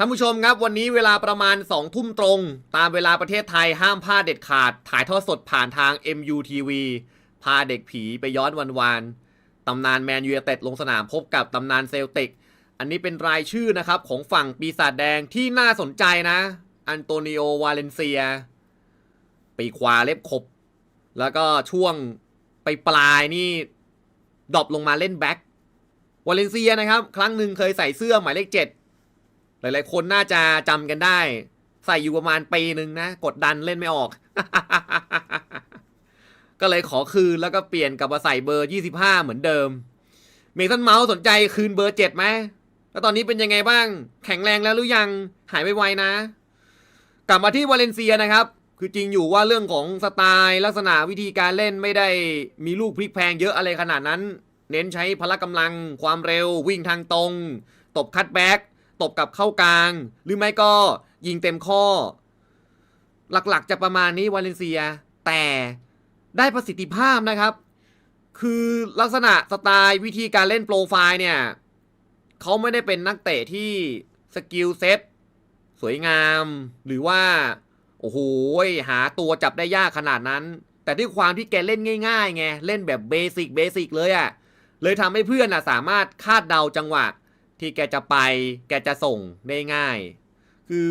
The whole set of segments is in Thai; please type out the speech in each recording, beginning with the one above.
ท่านผู้ชมครับวันนี้เวลาประมาณ 2 ทุ่มตรง ตามเวลาประเทศไทยห้ามพลาดเด็ดขาด ถ่ายทอดสดผ่านทาง MUTV พาเด็กผีไปย้อนวันวานตำนานแมนยูเต็ดลงสนามพบกับตำนานเซลติก อันนี้เป็นรายชื่อนะครับ ของฝั่งปีศาจแดงที่น่าสนใจนะ อันโตนิโอ วาเลนเซีย ปีกขวาเล็บขบ แล้วก็ช่วงไปปลายนี่ดรอปลงมาเล่นแบ็กวาเลนเซียนะครับ ครั้งหนึ่งเคยใส่เสื้อหมายเลขเจ็ด หลายๆ คนน่าจะจำกันได้ ใส่อยู่ประมาณปีหนึ่งนะ กดดันเล่นไม่ออก ก็เลยขอคืนแล้วก็เปลี่ยนกลับมาใส่เบอร์ 25 เหมือนเดิม เมสันเมาส์สนใจคืนเบอร์ 7ไหมแล้วตอนนี้เป็นยังไงบ้าง แข็งแรงแล้วหรือยังหายไวนะ กลับมาที่วาเลนเซียนะครับ คือจริงอยู่ว่าเรื่องของสไตล์ลักษณะวิธีการเล่นไม่ได้มีลูกพลิกแพงเยอะอะไรขนาดนั้น เน้นใช้พละกำลังความเร็ววิ่งทางตรง ตบคัตแบ็ก ตบกับเข้ากลาง หรือไม่ก็ยิงเต็มข้อ หลักๆ จะประมาณนี้วาเลนเซีย แต่ได้ประสิทธิภาพนะครับ คือลักษณะสไตล์วิธีการเล่นโปรไฟล์เนี่ยเขาไม่ได้เป็นนักเตะที่สกิลเซ็ตสวยงาม หรือว่า โอ้โหหาตัวจับได้ยากขนาดนั้น แต่ด้วยความที่แกเล่นง่ายๆไงเล่นแบบเบสิกเบสิกเลยอะ่ะเลยทำให้เพื่อนอะสามารถคาดเดาจังหวะ ที่แกจะไป แกจะส่งได้ง่าย คือ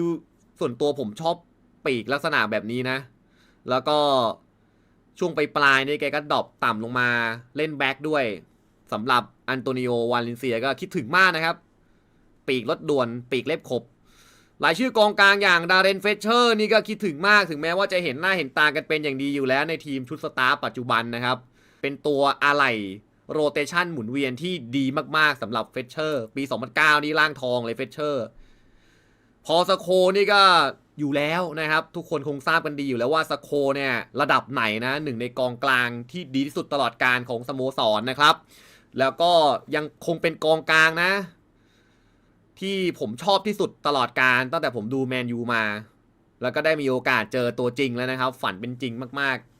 ส่วนตัวผมชอบปีกลักษณะแบบนี้นะ แล้วก็ช่วงไปปลายนี่แกก็ดรอปต่ำลงมาเล่นแบ็กด้วยสำหรับอันโตนิโอวาเลนเซียก็คิดถึงมากนะครับ ปีกรถด่วนปีกเล็บขบหลายชื่อกองกลางอย่างดาร์เรนเฟเชอร์นี่ก็คิดถึงมากถึงแม้ว่าจะเห็นหน้าเห็นตากันเป็นอย่างดีอยู่แล้วในทีมชุดสตาร์ปัจจุบันนะครับ เป็นตัวอะไหล่ โรเตชันหมุนเวียนที่ดีมากๆสำหรับเฟเชอร์ ปี 2009 นี่ร่างทองเลยเฟเชอร์ พอสโคนี่ก็อยู่แล้วนะครับ ทุกคนคงทราบกันดีอยู่แล้วว่าสโคเนี่ยระดับไหนนะหนึ่งในกองกลางที่ดีที่สุดตลอดการของสโมสรนะครับ แล้วก็ยังคงเป็นกองกลางนะ ที่ผมชอบที่สุดตลอดการตั้งแต่ผมดูแมนยูมา แล้วก็ได้มีโอกาสเจอตัวจริงแล้วนะครับ ฝันเป็นจริงมากๆ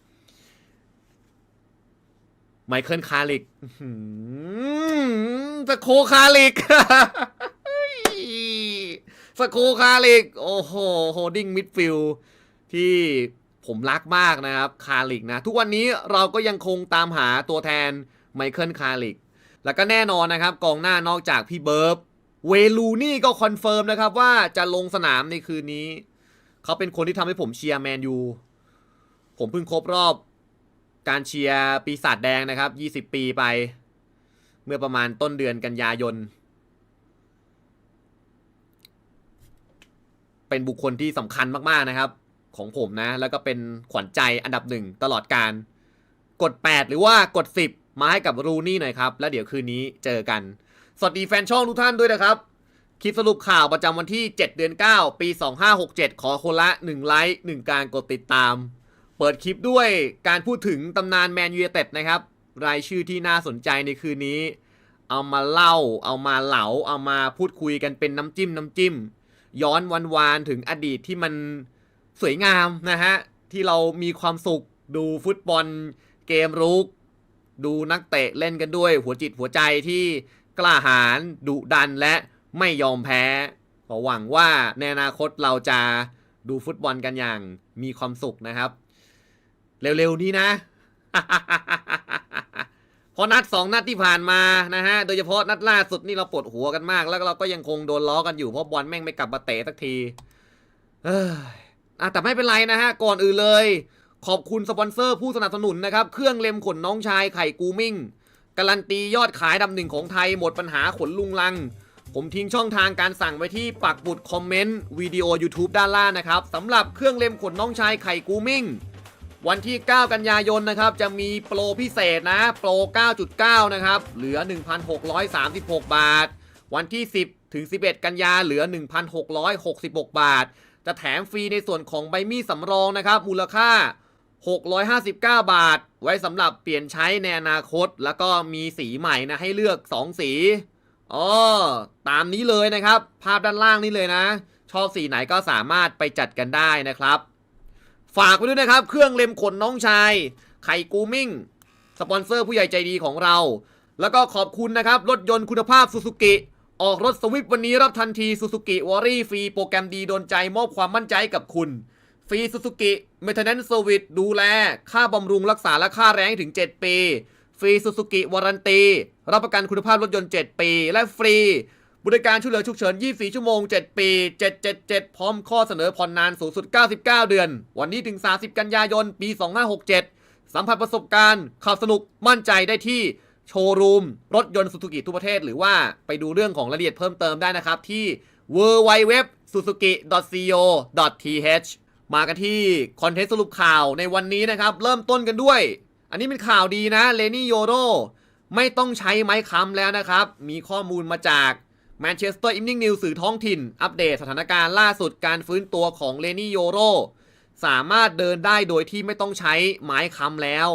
ไมเคิลคาริกสโคคาริกสโคคาริก โอ้โห โฮดดิ้งมิดฟิลที่ผมรักมากนะครับ คาริกนะ ทุกวันนี้เราก็ยังคงตามหาตัวแทนไมเคิลคาริก แล้วก็แน่นอนนะครับ กองหน้านอกจากพี่เบิร์บเวลูนี่ก็คอนเฟิร์มนะครับว่าจะลงสนามในคืนนี้ เขาเป็นคนที่ทำให้ผมเชียร์แมนยู ผมเพิ่งครบรอบ การเชียร์ปีศาจแดงนะครับ 20 ปีไป เมื่อประมาณต้นเดือนกันยายน เป็นบุคคลที่สำคัญมากๆนะครับ ของผมนะ แล้วก็เป็นขวัญใจอันดับหนึ่งตลอดการ กด 8 หรือว่ากด 10 มาให้กับรูนี่หน่อยครับ แล้วเดี๋ยวคืนนี้เจอกัน สวัสดีแฟนช่องทุกท่านด้วยนะครับ คลิปสรุปข่าวประจำวันที่ 7 เดือน 9 ปี 2567 ขอคนละ 1 ไลค์ 1 การกดติดตาม เปิดคลิปด้วยการพูดถึงตำนานแมนยูเต็ดนะครับ รายชื่อที่น่าสนใจในคืนนี้ เอามาเล่า เอามาเหลา เอามาพูดคุยกันเป็นน้ำจิ้มน้ำจิ้ม ย้อนวันวานถึงอดีตที่มันสวยงามนะฮะ ที่เรามีความสุขดูฟุตบอลเกมรุก ดูนักเตะเล่นกันด้วย หัวจิตหัวใจที่กล้าหาญดุดันและไม่ยอมแพ้ขอหวังว่าในอนาคตเราจะดูฟุตบอลกันอย่างมีความสุขนะครับ เร็วๆนี้นะเพราะนัดสองนัดที่ผ่านมานะฮะ โดยเฉพาะนัดล่าสุดนี่เราปวดหัวกันมาก แล้วเราก็ยังคงโดนล้อกันอยู่เพราะบอลแม่งไม่กลับมาเตะสักที เอ้ยอะแต่ไม่เป็นไรนะฮะ ก่อนอื่นเลย ขอบคุณสปอนเซอร์ผู้สนับสนุนนะครับ เครื่องเล็มขนน้องชายไข่กูมิ่ง การันตียอดขายดำหนึ่งของไทยหมดปัญหาขนลุงลัง ผมทิ้งช่องทางการสั่งไว้ที่ปักบุดคอมเมนต์วิดีโอ YouTube ด้านล่างนะครับสำหรับเครื่องเล็มขนน้องชายไข่กูมิ่ง วันที่ 9 กันยายนนะครับ จะมีโปรพิเศษนะ โปร 9.9 นะครับ เหลือ 1,636 บาท วันที่ 10 ถึง 11 กันยาเหลือ 1,666 บาท จะแถมฟรีในส่วนของใบมีดสำรองนะครับ มูลค่า 659 บาท ไว้สำหรับเปลี่ยนใช้ในอนาคต แล้วก็มีสีใหม่นะให้เลือก 2 สีอ๋อตามนี้เลยนะครับ ภาพด้านล่างนี้เลยนะ ชอบสีไหนก็สามารถไปจัดกันได้นะครับ ฝากไว้ด้วยนะครับ เครื่องเล็มขนน้องชาย ไข่กูมิ่ง สปอนเซอร์ผู้ใหญ่ใจดีของเรา แล้วก็ขอบคุณนะครับ รถยนต์คุณภาพซูซูกิ ออกรถสวิฟวันนี้รับทันทีซูซูกิวอรี่ฟรีโปรแกรมดีโดนใจมอบความมั่นใจใกับคุณ ฟรีซูซูกิเม t เทนแนนซ์เซอร์วิสดูแล ค่าบำรุงรักษาและค่าแรงถึง 7 ปี ฟรีซูซูกิวารันตี รับประกันคุณภาพรถยนต์ 7 ปี และฟรี บริการช่วยเหลือฉุกเฉิน 24 ชั่วโมง 7 ปี 777 พร้อมข้อเสนอผ่อนนานสูงสุด 99 เดือน วันนี้ถึง 30 กันยายน ปี 2567 สัมผัสประสบการณ์ขับสนุกมั่นใจได้ที่โชว์รูม รถยนต์สุ u กิทุกประเทศ หรือว่าไปดูเรื่องของรายละเอียดเพิ่มเติมได้นะครับที่ w w w s u z u k i c o th มากันที่คอนเทนต์สรุปข่าวในวันนี้นะครับ เริ่มต้นกันด้วย อันนี้เป็นข่าวดีนะเลนี่โยโรไม่ต้องใช้ไม้ค้ำแล้วนะครับ มีข้อมูลมาจาก แมนเชสเตอร์อิ n นิ่งนิวสื่อท้องถิ่น อัปเดตสถานการณ์ล่าสุดการฟื้นตัวของเลนี่โยโร สามารถเดินได้โดยที่ไม่ต้องใช้ไม้ค้ำแล้ว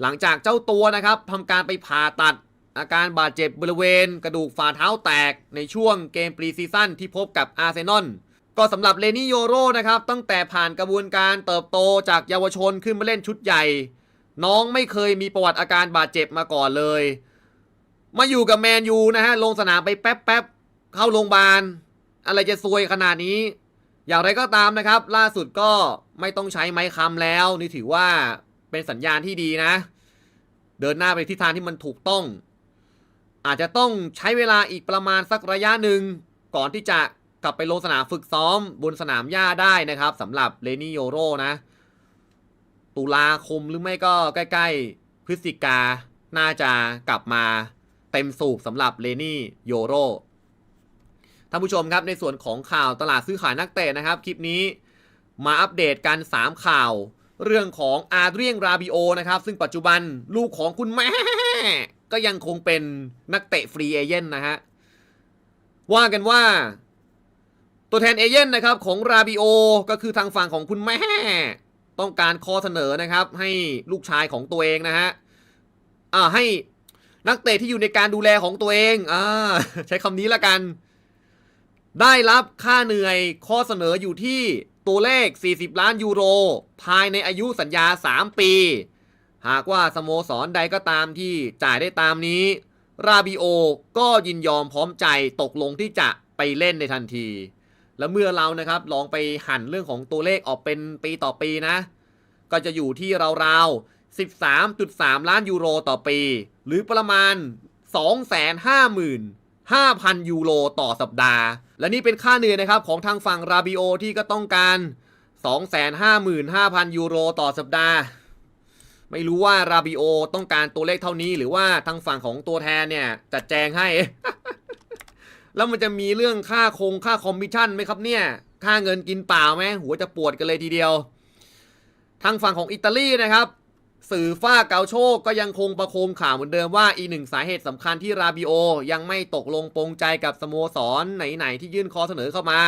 หลังจากเจ้าตัวนะครับทำการไปผ่าตัด อาการบาดเจ็บบริเวณ กระดูกฝ่าเท้าแตกในช่วงเกมปรีซีซั่นที่พบกับอาร์เซนอลก็สำหรับเลนี่โยโรนะครับตั้งแต่ผ่านกระบวนการเติบโตจากเยาวชนขึ้นมาเล่นชุดใหญ่ น้องไม่เคยมีประวัติอาการบาดเจ็บมาก่อนเลย มาอยู่กับแมนยูนะฮะลงสนามไปแป๊บแป๊บๆเข้าโรงพยาบาล อะไรจะซวยขนาดนี้ อย่างไรก็ตามนะครับ ล่าสุดก็ไม่ต้องใช้ไม้ค้ำแล้ว นี่ถือว่าเป็นสัญญาณที่ดีนะ เดินหน้าไปทิศทางที่มันถูกต้อง อาจจะต้องใช้เวลาอีกประมาณสักระยะหนึ่ง ก่อนที่จะกลับไปลงสนามฝึกซ้อม บนสนามหญ้าได้นะครับสำหรับเลนี่โยโรนะ ตุลาคมหรือไม่ก็ใกล้ ๆ พฤศจิกาน่าจะกลับมา เต็มสูบสำหรับเลนี่โยโรท่านผู้ชมครับในส่วนของข่าวตลาดซื้อขายนักเตะนะครับ คลิปนี้มาอัปเดตกัน 3 ข่าว เรื่องของอาเดรียงราบิโอนะครับ ซึ่งปัจจุบันลูกของคุณแม่ ก็ยังคงเป็นนักเตะฟรีเอเย่นนะฮะ ว่ากันว่า ตัวแทนเอเย่นนะครับของราบิโอก็คือทางฝั่งของคุณแม่ ต้องการข้อเสนอนะครับ ให้ลูกชายของตัวเองนะฮะอ่าให้ นักเตะที่อยู่ในการดูแลของตัวเองอ่าใช้คำนี้ละกัน ได้รับค่าเหนื่อยข้อเสนออยู่ที่ตัวเลข 40 ล้านยูโร ภายในอายุสัญญา 3 ปี หากว่าสโมสรใดก็ตามที่จ่ายได้ตามนี้ ราบิโอก็ยินยอมพร้อมใจตกลงที่จะไปเล่นในทันที แล้วเมื่อเรานะครับลองไปหั่นเรื่องของตัวเลขออกเป็นปีต่อปีนะ ก็จะอยู่ที่ราวๆ 13.3 ล้านยูโรต่อปี หรือประมาณ 255,000 ยูโรต่อสัปดาห์ และนี่เป็นค่าเหนื่อยนะครับของทางฝั่งราบิโอที่ก็ต้องการ 255,000 ยูโรต่อสัปดาห์ ไม่รู้ว่าราบิโอต้องการตัวเลขเท่านี้หรือว่าทางฝั่งของตัวแทนเนี่ยจัดแจงให้ แล้วมันจะมีเรื่องค่าคงค่าคอมมิชชั่นไหมครับเนี่ย ค่าเงินกินเปล่าไหมหัวจะปวดกันเลยทีเดียว ทางฝั่งของอิตาลีนะครับ สื่อฝ้าเกาโชกก็ยังคงประโคมข่าวเหมือนเดิมว่าอีกหนึ่งสาเหตุสำคัญที่ราบิโอ ยังไม่ตกลงปรงใจกับสโมสรไหนๆที่ยื่นข้อเสนอเข้ามา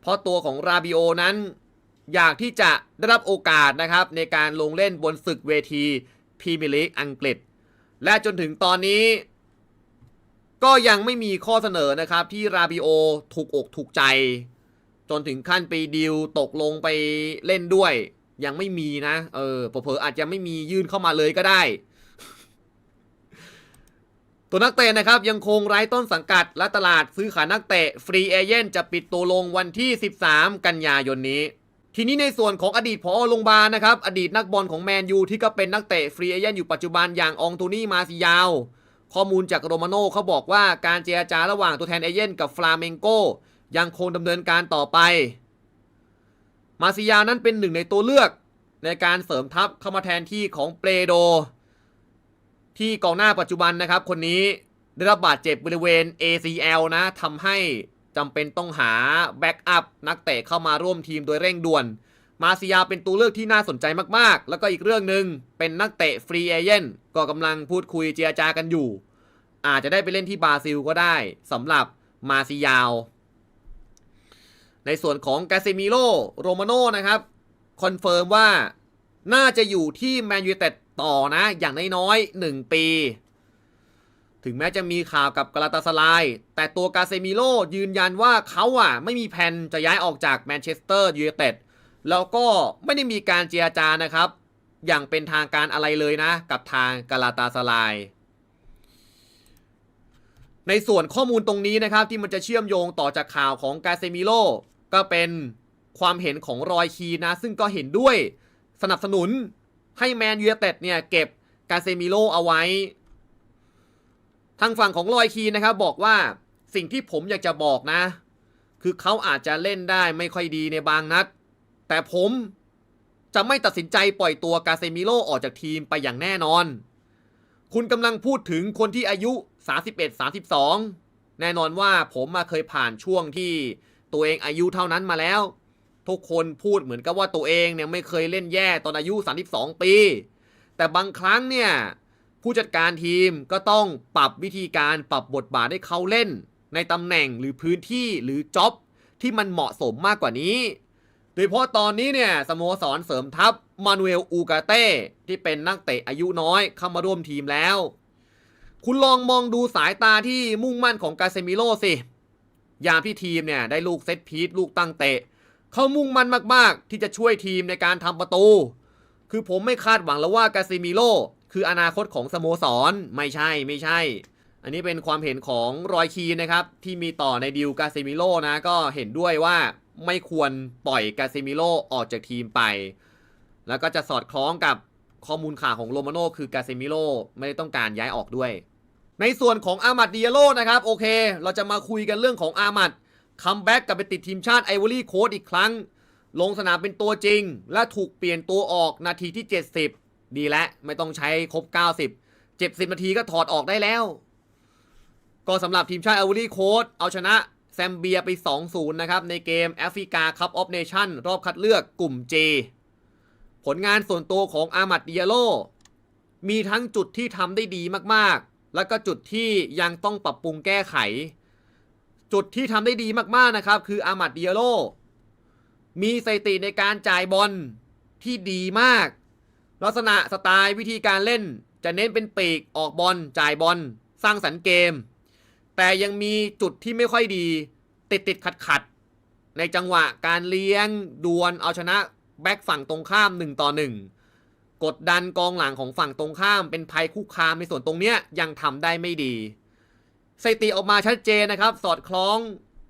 เพราะตัวของราบิโอนั้น อยากที่จะได้รับโอกาสนะครับ ในการลงเล่นบนศึกเวทีพรีเมียร์ลีกอังกฤษ และจนถึงตอนนี้ ก็ยังไม่มีข้อเสนอนะครับ ที่ราบิโอถูกอกถูกใจ จนถึงขั้นไปดีลตกลงไปเล่นด้วย ยังไม่มีนะ เออเผลออาจจะไม่มียื่นเข้ามาเลยก็ได้ ตัวนักเตะนะครับ ยังคงไร้ต้นสังกัดและตลาดซื้อขายนักเตะฟรีเอเย่นจะปิดตัวลงวันที่ 13 กันยายนนี้ทีนี้ในส่วนของอดีตพอโรงพยาบาลนะครับ อดีตนักบอลของแมนยูที่ก็เป็นนักเตะฟรีเอเย่นอยู่ปัจจุบันอย่างอองโตนี่มาซิยาว ข้อมูลจากโรมาโน่เขาบอกว่าการเจรจาระหว่างตัวแทนเอเย่นกับฟลาเมงโกยังคงดำเนินการต่อไป มาซิยานั้นเป็นหนึ่งในตัวเลือกในการเสริมทัพเข้ามาแทนที่ของเปโด ที่กองหน้าปัจจุบันนะครับ คนนี้ได้รับบาดเจ็บบริเวณ ACL นะทำให้จำเป็นต้องหาแบ็กอัพนักเตะเข้ามาร่วมทีมโดยเร่งด่วน มาซิยาเป็นตัวเลือกที่น่าสนใจมากๆ แล้วก็อีกเรื่องหนึ่งเป็นนักเตะฟรีเอเย่นก็กำลังพูดคุยเจรจากันอยู่ อาจจะได้ไปเล่นที่บราซิลก็ได้สำหรับมาซิยาว ในส่วนของกาเซมิโลโรมาโนนะครับคอนเฟิร์มว่าน่าจะอยู่ที่แมนยูเต็ดต่อนะ อย่างน้อยๆ1ปี ถึงแม้จะมีข่าวกับกาลาตาสลาย แต่ตัวกาเซมิโลยืนยันว่าเขาอะ ไม่มีแผนจะย้ายออกจากแมนเชสเตอร์ยูไนเต็ดแล้วก็ไม่ได้มีการเจรจานะครับ อย่างเป็นทางการอะไรเลยนะ กับทางกาลาตาสลายในในส่วนข้อมูลตรงนี้นะครับที่มันจะเชื่อมโยงต่อจากข่าวของกาเซมิโล ก็เป็นความเห็นของรอยคีนะ ซึ่งก็เห็นด้วยสนับสนุนให้แมนยูเต็ดเนี่ย เก็บกาเซมิโลเอาไว้ ทางฝั่งของรอยคีนะครับ บอกว่าสิ่งที่ผมอยากจะบอกนะ คือเขาอาจจะเล่นได้ไม่ค่อยดีในบางนัด แต่ผมจะไม่ตัดสินใจปล่อยตัวกาเซมิโลออกจากทีมไปอย่างแน่นอน คุณกำลังพูดถึงคนที่อายุ 31-32 แน่นอนว่าผมมาเคยผ่านช่วงที่ ตัวเองอายุเท่านั้นมาแล้ว ทุกคนพูดเหมือนกับว่าตัวเองเนี่ยไม่เคยเล่นแย่ตอนอายุ 32 ปี แต่บางครั้งเนี่ยผู้จัดการทีมก็ต้องปรับวิธีการปรับบทบาทให้เขาเล่น ในตำแหน่งหรือพื้นที่หรือจ็อบที่มันเหมาะสมมากกว่านี้ โดยเฉพาะตอนนี้เนี่ยสโมสรเสริมทัพมานูเอลอูกาเต้ที่เป็นนักเตะอายุน้อยเข้ามาร่วมทีมแล้ว คุณลองมองดูสายตาที่มุ่งมั่นของกาเซมิโลสิ ยามที่ทีมเนี่ยได้ลูกเซตพีทลูกตั้งเตะ เขามุ่งมั่นมากๆ ที่จะช่วยทีมในการทำประตู คือผมไม่คาดหวังแล้วว่ากาซิมิโลคืออนาคตของสโมสรไม่ใช่ไม่ใช่ อันนี้เป็นความเห็นของรอยคีนนะครับ ที่มีต่อในดิวกาซิมิโลนะ ก็เห็นด้วยว่าไม่ควรปล่อยกาซิมิโลออกจากทีมไป แล้วก็จะสอดคล้องกับข้อมูลข่าวของโรมาโน่คือกาซิมิโลไม่ได้ต้องการย้ายออกด้วย ในส่วนของอามัดดิอาโลนะครับโอเค เราจะมาคุยกันเรื่องของอามัดคัมแบ็กกลับไปติดทีมชาติไอวอรี่โค้ดอีกครั้ง ลงสนามเป็นตัวจริง และถูกเปลี่ยนตัวออกนาทีที่ 70 ดีแล้วไม่ต้องใช้ครบ 90 70 นาทีก็ถอดออกได้แล้ว ก็สำหรับทีมชาติไอวอรี่โค้ดเอาชนะแซมเบียไป 2-0 นะครับ ในเกมแอฟริกาคัพออฟเนชั่นรอบคัดเลือกกลุ่ม J ผลงานส่วนตัวของอามัดดิอาโลมีทั้งจุดที่ทำได้ดีมาก แล้วก็จุดที่ยังต้องปรับปรุงแก้ไข จุดที่ทำได้ดีมากๆนะครับ คืออามัดเดิอาโลมีสถิติในการจ่ายบอลที่ดีมาก ลักษณะสไตล์วิธีการเล่น จะเน้นเป็นปีกออกบอลจ่ายบอลสร้างสรรค์เกม แต่ยังมีจุดที่ไม่ค่อยดี ติดติดขัดขัดในจังหวะการเลี้ยงดวลเอาชนะแบ็กฝั่งตรงข้าม1ต่อ1 กดดันกองหลังของฝั่งตรงข้ามเป็นภัยคุกคามในส่วนตรงเนี้ยยังทำได้ไม่ดีสถิติออกมาชัดเจนนะครับ สอดคล้อง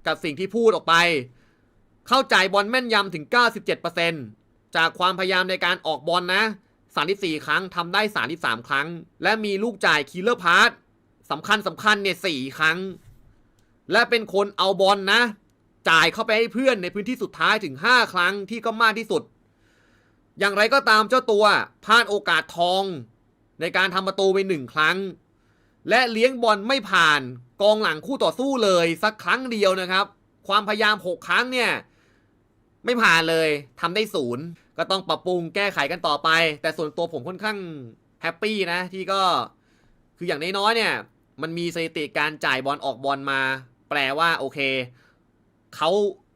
กับสิ่งที่พูดออกไป เข้าใจบอลแม่นยำถึง 97%จากความพยายามในการออกบอลนะ34 ครั้งทำได้ 33 ครั้ง และมีลูกจ่ายคิลเลอร์พาร์ทสำคัญสำคัญเนี่ย4ครั้ง และเป็นคนเอาบอลนะ จ่ายเข้าไปให้เพื่อนในพื้นที่สุดท้ายถึง 5 ครั้งที่ก็มากที่สุด อย่างไรก็ตามเจ้าตัวพลาดโอกาสทอง ในการทำประตูไปหนึ่งครั้ง และเลี้ยงบอลไม่ผ่านกองหลังคู่ต่อสู้เลย สักครั้งเดียวนะครับ ความพยายาม 6 ครั้งเนี่ยไม่ผ่านเลยทำได้ศูนย์ก็ต้องปรับปรุงแก้ไขกันต่อไป แต่ส่วนตัวผมค่อนข้างแฮปปี้นะที่ก็คืออย่างน้อยๆเนี่ยมันมีสถิติการจ่ายบอลออกบอลมา แปลว่าโอเคเขา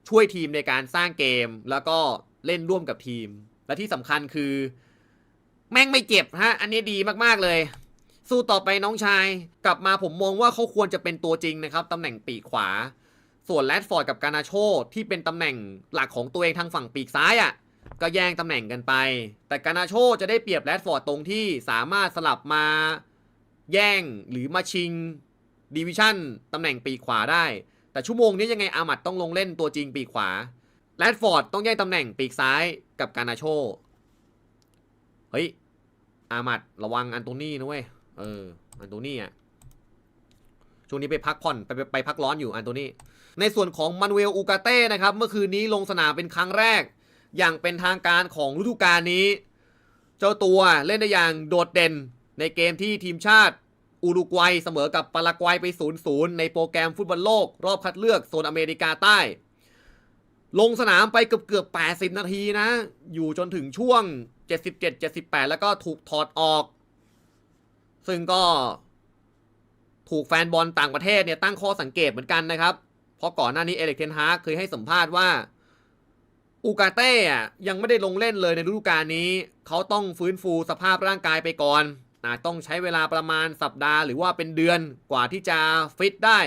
ช่วยทีมในการสร้างเกม แล้วก็เล่นร่วมกับทีม และที่สำคัญคือ แม่งไม่เจ็บฮะ อันนี้ดีมากๆเลย สู้ต่อไปน้องชาย กลับมาผมมองว่าเขาควรจะเป็นตัวจริงนะครับตำแหน่งปีกขวา ส่วนแรดฟอร์ดกับการนาโชที่เป็นตำแหน่งหลักของตัวเองทางฝั่งปีกซ้ายอะ่ะก็แย่งตำแหน่งกันไป แต่การนาโชจะได้เปรียบแรดฟอร์ดตรงที่สามารถสลับมาแย่งหรือมาชิงดิวิชั่นตำแหน่งปีกขวาได้ แต่ชั่วโมงนี้ยังไงอามัดต้องลงเล่นตัวจริงปีกขวา แรดฟอร์ดต้องแย่งตำแหน่งปีกซ้ายกับการนาโช เฮ้ย อามัดระวังอันโตนี่นะเว้ย เออ อันโตนี่อะ ช่วงนี้ไปพักผ่อนไปไปพักร้อนอยู่อันโตนี่ ในส่วนของมานูเอลอูกาเต้นะครับ เมื่อคืนนี้ลงสนามเป็นครั้งแรก อย่างเป็นทางการของฤดูกาลนี้ เจ้าตัวเล่นได้อย่างโดดเด่นในเกมที่ทีมชาติอุรุกวัยเสมอกับปารากวัยไป 0-0 ในโปรแกรมฟุตบอลโลก รอบคัดเลือกโซนอเมริกาใต้ ลงสนามไปเกือบเกือบ80 นาทีนะ อยู่จนถึงช่วง 77-78 แล้วก็ถูกถอดออก ซึ่งก็ถูกแฟนบอลต่างประเทศเนี่ยตั้งข้อสังเกตเหมือนกันนะครับ เพราะก่อนหน้านี้เอเล็กเทนฮาร์เคยให้สัมภาษณ์ว่า อูกาเต้อะยังไม่ได้ลงเล่นเลยในฤดูกาลนี้ เขาต้องฟื้นฟูสภาพร่างกายไปก่อนอาจต้องใช้เวลาประมาณสัปดาห์หรือว่าเป็นเดือนกว่าที่จะฟิตได้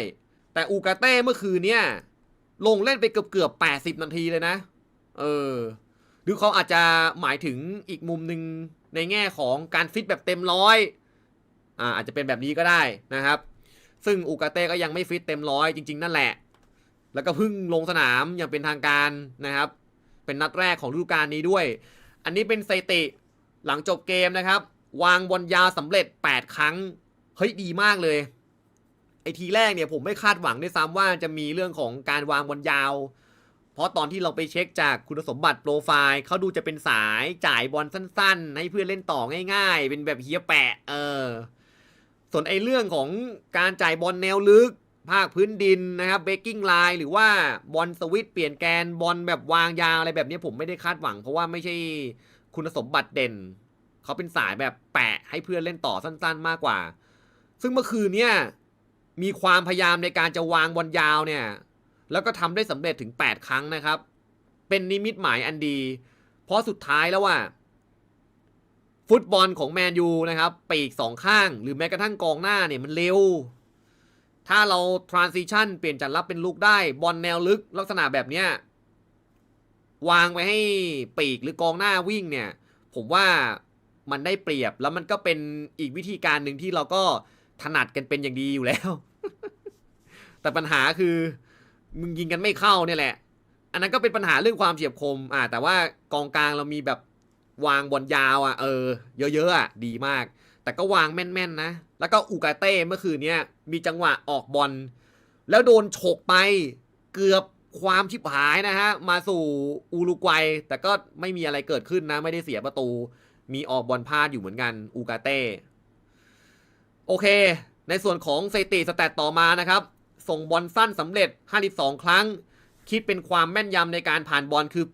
แต่อูกาเต้เมื่อคืนเนี่ย ลงเล่นไปเกือบเกือบ80นาทีเลยนะ เออ หรือเขาอาจจะหมายถึงอีกมุมหนึ่งในแง่ของการฟิตแบบเต็มร้อยอ่าอาจจะเป็นแบบนี้ก็ได้นะครับ ซึ่งอูกาเต้ก็ยังไม่ฟิตเต็มร้อยจริง ๆ นั่นแหละ แล้วก็เพิ่งลงสนามอย่างเป็นทางการนะครับ เป็นนัดแรกของฤดูกาลนี้ด้วย อันนี้เป็นสถิติหลังจบเกมนะครับ วางบอลยาวสำเร็จ 8 ครั้ง เฮ้ยดีมากเลย อทีแรกเนี่ยผมไม่คาดหวังด้วยซ้ำว่าจะมีเรื่องของการวางบอลยาว เพราะตอนที่เราไปเช็คจากคุณสมบัติโปรไฟล์เขาดูจะเป็นสายจ่ายบอลสั้น ๆ ให้เพื่อนเล่นต่อง่าย ๆ เป็นแบบเฮียแปะ เออ ส่วนไอเรื่องของการจ่ายบอลแนวลึก ภาคพื้นดินนะครับเบกกิ้งไลน์หรือว่าบอลสวิตช์เปลี่ยนแกนบอลแบบวางยาวอะไรแบบนี้ผมไม่ได้คาดหวัง เพราะว่าไม่ใช่คุณสมบัติเด่นเขาเป็นสายแบบแปะให้เพื่อนเล่นต่อสั้น ๆ มากกว่า ซึ่งเมื่อคืนเนี่ย มีความพยายามในการจะวางบอลยาวเนี่ย แล้วก็ทำได้สำเร็จถึง 8 ครั้งนะครับ เป็นนิมิตหมายอันดี เพราะสุดท้ายแล้วว่า ฟุตบอลของแมนยูนะครับ ปีกสองข้าง หรือแม้กระทั่งกองหน้าเนี่ยมันเร็ว ถ้าเรา transition เปลี่ยนจากรับเป็นลูกได้บอลแนวลึกลักษณะแบบเนี้ยวางไว้ให้ปีกหรือกองหน้าวิ่งเนี่ย ผมว่ามันได้เปรียบแล้วมันก็เป็นอีกวิธีการหนึ่งที่เราก็ ถนัดกันเป็นอย่างดีอยู่แล้ว แต่ปัญหาคือ มึงยิงกันไม่เข้าเนี่ยแหละ อันนั้นก็เป็นปัญหาเรื่องความเฉียบคม อ่า แต่ว่ากองกลางเรามีแบบวางบอลยาวอะเออ เยอะๆอะดีมาก แต่ก็วางแม่นๆนะ แล้วก็อูกาเต้เมื่อคืนเนี้ยมีจังหวะออกบอลแล้วโดนฉกไปเกือบความชิบหายนะฮะ มาสู่อูรุกวัย แต่ก็ไม่มีอะไรเกิดขึ้นนะ ไม่ได้เสียประตู มีออกบอลพลาดอยู่เหมือนกันอูกาเต้ โอเค ในส่วนของสถิติสแตตต่อมานะครับ ส่งบอลสั้นสำเร็จ 52 ครั้ง คิดเป็นความแม่นยำในการผ่านบอลคือ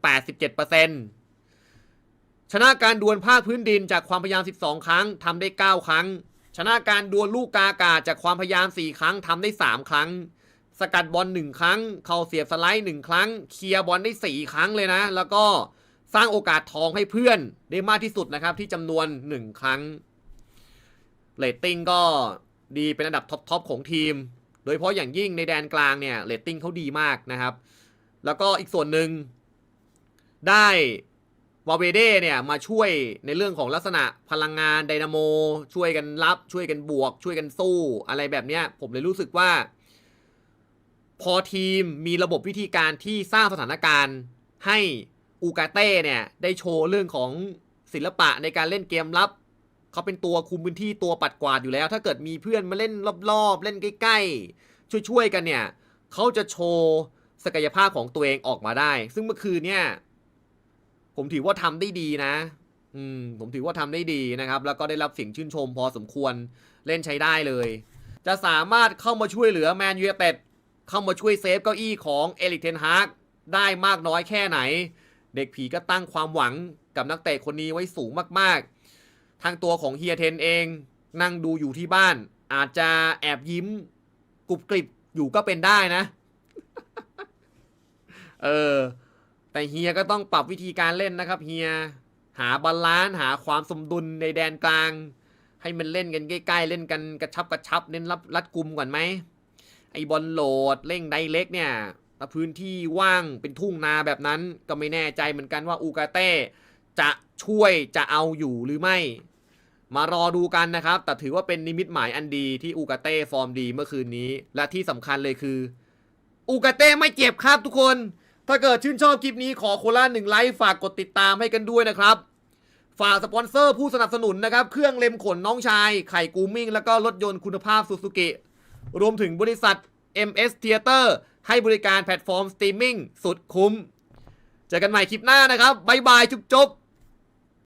87%ชนะการดวลภาคพื้นดินจากความพยายาม 12 ครั้งทำได้ 9 ครั้ง ชนะการดวลลูกกากาจากความพยายาม 4 ครั้งทำได้ 3 ครั้ง สกัดบอล 1 ครั้ง เข้าเสียบสไลด์ 1 ครั้ง เคลียร์บอลได้ 4 ครั้งเลยนะ แล้วก็สร้างโอกาสทองให้เพื่อนได้มากที่สุดนะครับที่จำนวน 1 ครั้ง เรตติ้งก็ดีเป็นอันดับท็อปๆของทีม โดยเฉพาะอย่างยิ่งในแดนกลางเนี่ยเรตติ้งเขาดีมากนะครับ แล้วก็อีกส่วนหนึ่งได้วาเวเดเนี่ยมาช่วยในเรื่องของลักษณะพลังงานไดนาโม ช่วยกันรับ ช่วยกันบวก ช่วยกันสู้อะไรแบบเนี้ย ผมเลยรู้สึกว่า พอทีมมีระบบวิธีการที่สร้างสถานการณ์ให้อูกาเต้เนี่ย ได้โชว์เรื่องของศิลปะในการเล่นเกมรับ เขาเป็นตัวคุมพื้นที่ตัวปัดกวาดอยู่แล้ว ถ้าเกิดมีเพื่อนมาเล่นรอบๆ เล่นใกล้ๆ ช่วยๆกันเนี่ยเขาจะโชว์ศักยภาพของตัวเองออกมาได้ ซึ่งเมื่อคืนเนี่ย ผมถือว่าทำได้ดีนะ อืม ผมถือว่าทำได้ดีนะครับ แล้วก็ได้รับเสียงชื่นชมพอสมควรเล่นใช้ได้เลย จะสามารถเข้ามาช่วยเหลือแมนยูเต็ดเข้ามาช่วยเซฟเก้าอี้ของเอลิกเทนฮากได้มากน้อยแค่ไหน เด็กผีก็ตั้งความหวังกับนักเตะคนนี้ไว้สูงมากๆ ทางตัวของเฮียเทนเอง นั่งดูอยู่ที่บ้าน อาจจะแอบยิ้มกรุบกริบอยู่ก็เป็นได้นะ เออ แต่เฮียก็ต้องปรับวิธีการเล่นนะครับเฮีย หาบาลานซ์หาความสมดุลในแดนกลาง ให้มันเล่นกันใกล้ๆ เล่นกันกระชับกระชับเน้นรับรัดกุมก่อนไหม ไอบอลโหลดเร่งไดเล็กเนี่ยถ้าพื้นที่ว่างเป็นทุ่งนาแบบนั้นก็ไม่แน่ใจเหมือนกันว่าอูกาเต้จะช่วยจะเอาอยู่หรือไม่ มารอดูกันนะครับ แต่ถือว่าเป็นนิมิตหมายอันดีที่อูกาเต้ฟอร์มดีเมื่อคืนนี้ และที่สำคัญเลยคือ อูกาเต้ไม่เจ็บครับทุกคน ถ้าเกิดชื่นชอบคลิปนี้ขอโคล่าหนึ่งไลค์ฝากกดติดตามให้กันด้วยนะครับ ฝากสปอนเซอร์ผู้สนับสนุนนะครับ เครื่องเล็มขนน้องชาย ไข่กูมิ่ง แล้วก็รถยนต์คุณภาพซูซูกิ รวมถึงบริษัท MS Theater ให้บริการแพลตฟอร์มสตรีมมิ่งสุดคุ้ม เจอกันใหม่คลิปหน้านะครับบ๊ายบายจุ๊บจบ